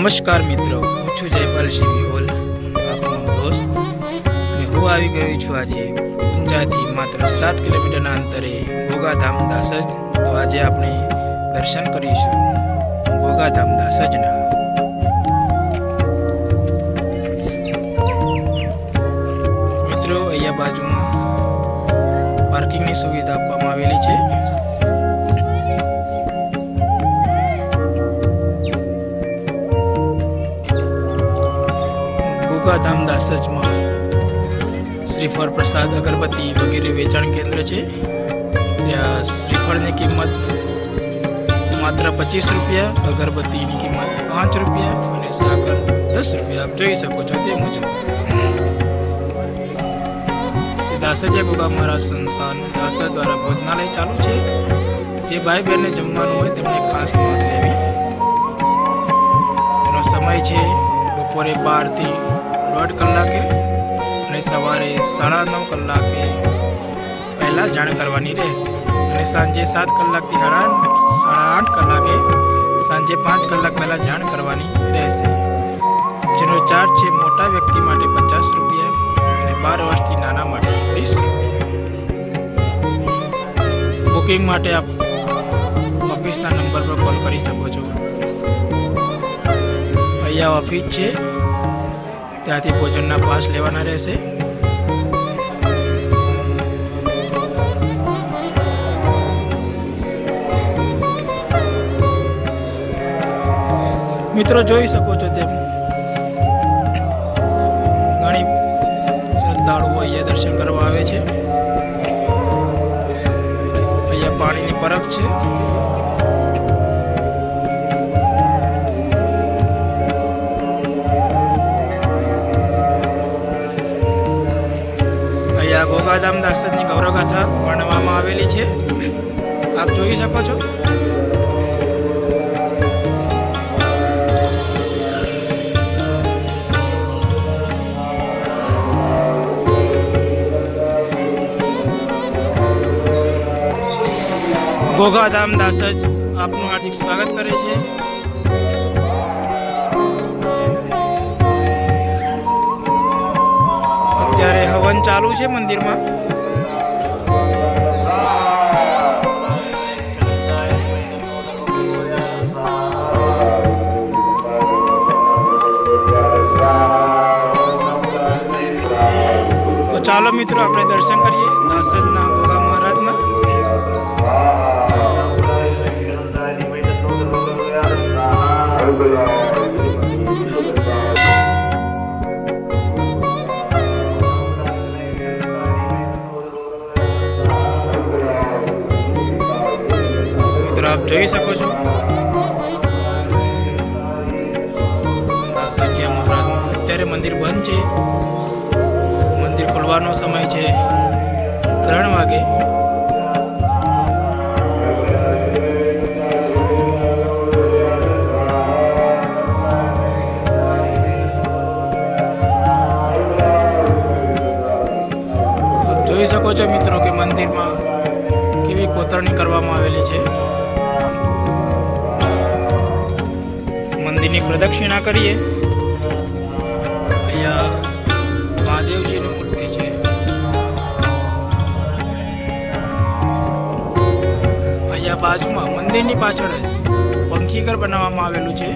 નમસ્કાર મિત્રો, હું છું જયપાલ સિંહ હોલ આપનો દોસ્ત અને હું આવી ગયો છું આજે ઊંઝાથી માત્ર સાત કિલોમીટરના અંતરે ગોગાધામ દાસજ. તો આજે આપણે દર્શન કરીશું ગોગાધામ દાસજના. મિત્રો, અહીંયા બાજુમાં પાર્કિંગની સુવિધા આપવામાં આવેલી છે. ગોગાધામ દાસજમાં શ્રીફળ પ્રસાદ અગરબત્તી વગેરે વેચાણ કેન્દ્ર છે. ત્યાં શ્રીફળની કિંમત માત્ર પચીસ રૂપિયા, અગરબત્તીની કિંમત પાંચ રૂપિયા અને સાકર દસ રૂપિયા. આપ જોઈ શકો છો તે મુજબ. શ્રી દાસજ્ય ગોગા મહારાજ સંસ્થાન દાસજ દ્વારા ભોજનાલય ચાલુ છે. જે ભાઈ બહેનને જમવાનું હોય તેમને ખાસ નોંધ લેવી. એનો સમય છે બપોરે બારથી દોઢ કલાકે અને સવારે સાડા નવ કલાકે પહેલાં જાણ કરવાની રહેશે. અને સાંજે સાત કલાકથી સાડા સાડા આઠ કલાકે સાંજે પાંચ કલાક પહેલાં જાણ કરવાની રહેશે. જેનો ચાર્જ છે મોટા વ્યક્તિ માટે પચાસ રૂપિયા અને બાર વર્ષથી નાના માટે ત્રીસ રૂપિયા. બુકિંગ માટે આપ ઓફિસના નંબર પર કોલ કરી શકો છો. અહીંયા ઓફિસ છે. ત્યાંથી ભોજનના પાસ લેવાના રહેશે. મિત્રો, જોઈ શકો છો તેમ. ઘણી શ્રદ્ધાળુઓ અહીંયા દર્શન કરવા આવે છે. અહીંયા પાણીની પરબ છે. ગોગાધામ દાસની ગૌરવગાથા વર્ણવવામાં આવેલી છે. આપ જોઈ શકો છો. ગોગાધામ દાસજ આપનું હાર્દિક સ્વાગત કરે છે. ચાલુ છે મંદિરમાં? ચાલો મિત્રો આપણે દર્શન કરીએ. દાસજના ગોગા જોઈ શકો છો? દાસજીયા મહારાજ, અત્યારે મંદિર બંધ છે. મંદિર ખોલવાનો સમય છે ત્રણ વાગે. જોઈ શકો છો મિત્રો કે મંદિરમાં કેવી કોતરણી કરવામાં આવેલી છે. પ્રદક્ષિણા કરીએ. અહીંયા મહાદેવજીની મૂર્તિ છે. અહીંયા બાજુમાં મંદિરની પાછળ જ પંખીઘર બનાવવામાં આવેલું છે.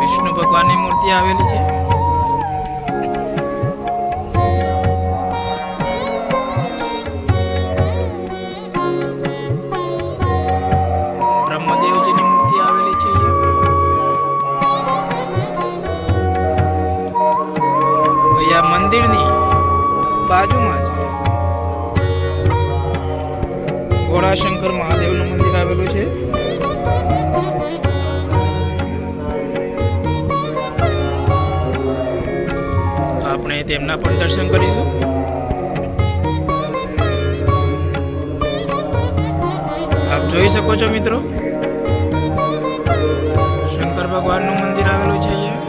વિષ્ણુ ભગવાનની મૂર્તિ આવેલી છે. ભોળાશંકર મહાદેવનું મંદિર આવેલું છે. આપણે તેમના પણ દર્શન કરીશું. આપ જોઈ શકો છો મિત્રો. શંકર ભગવાનનું મંદિર આવેલું છે અહીંયા.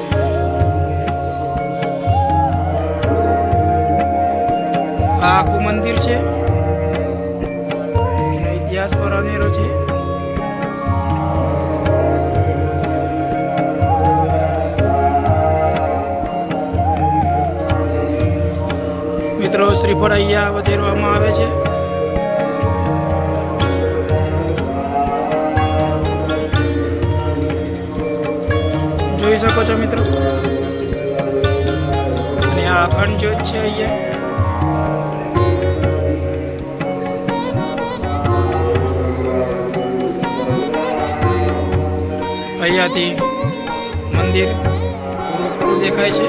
આખું મંદિર છે. પર અનેરો છે મિત્રો શ્રીફળ અહીંયા વધેરવામાં આવે છે. જોઈ શકો છો મિત્રો. અને આ અખંડ જ્યોત છે અહીંયા. અહીંયાથી મંદિર પૂરું પૂરું દેખાય છે.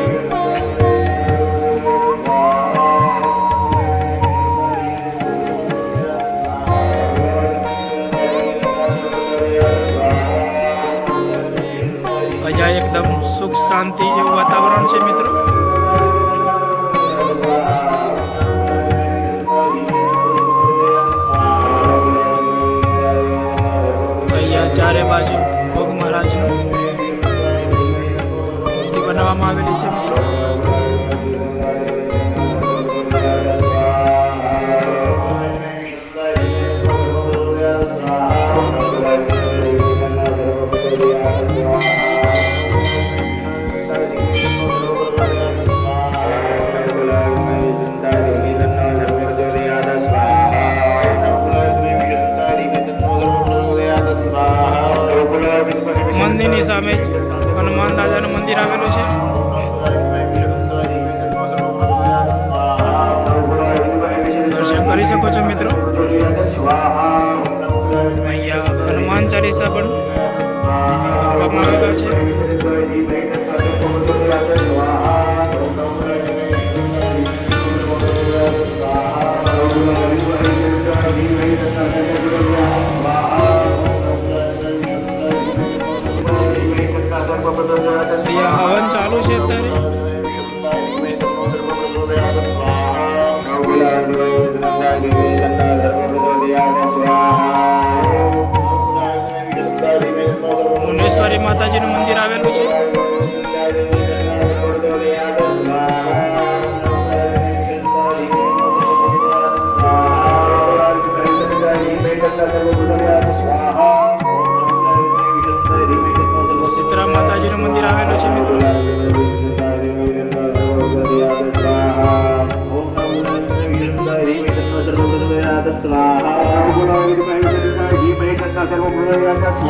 અહીંયા એકદમ સુખ શાંતિ જેવું વાતાવરણ છે મિત્રો. મૂર્તિ બનાવવામાં આવેલી છે કરી શકો છો મિત્રો. અહીંયા હનુમાન ચાલીસા પણ આપવામાં આવેલા છે.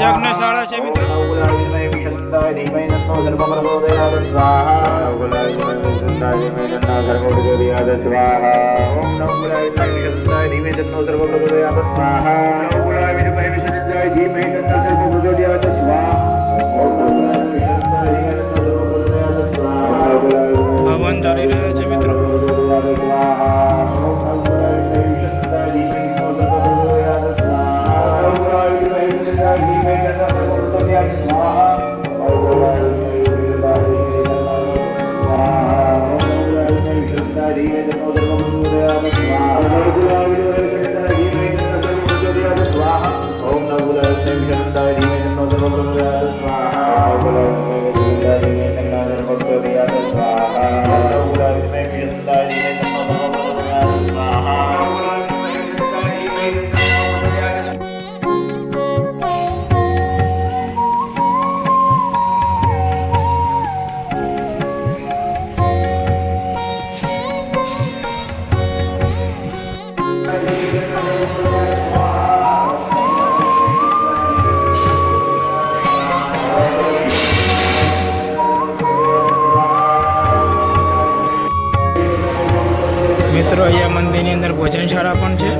યજ્ઞશાળા છે મિત્રો હવન મિત્રો, અહીંયા મંદિરની અંદર ભોજનશાળા પણ છે.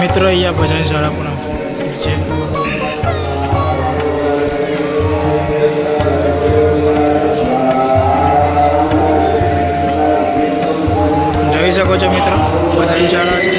મિત્રો, અહીંયા ભજનશાળા પણ છે. જોઈ શકો છો, મિત્રો? ભજનશાળા છે.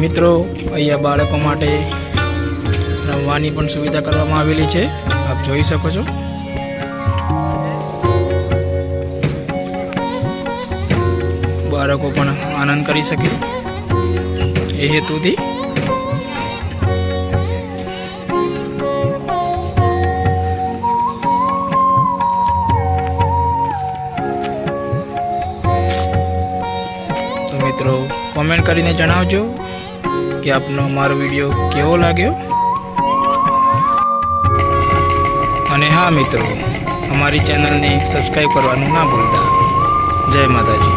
મિત્રો, અહીંયા બાળકો માટે રમવાની પણ સુવિધા કરવામાં આવેલી છે. આપ જોઈ શકો છો. બાળકો પણ આનંદ કરી શકે. એ હેતુથી મિત્રો કોમેન્ટ કરીને જણાવજો કે આપનો મારો વીડિયો કેવો લાગ્યો. અને હા મિત્રો, અમારી ચેનલને સબસ્ક્રાઈબ કરવાનું ના ભૂલતા. જય માતાજી.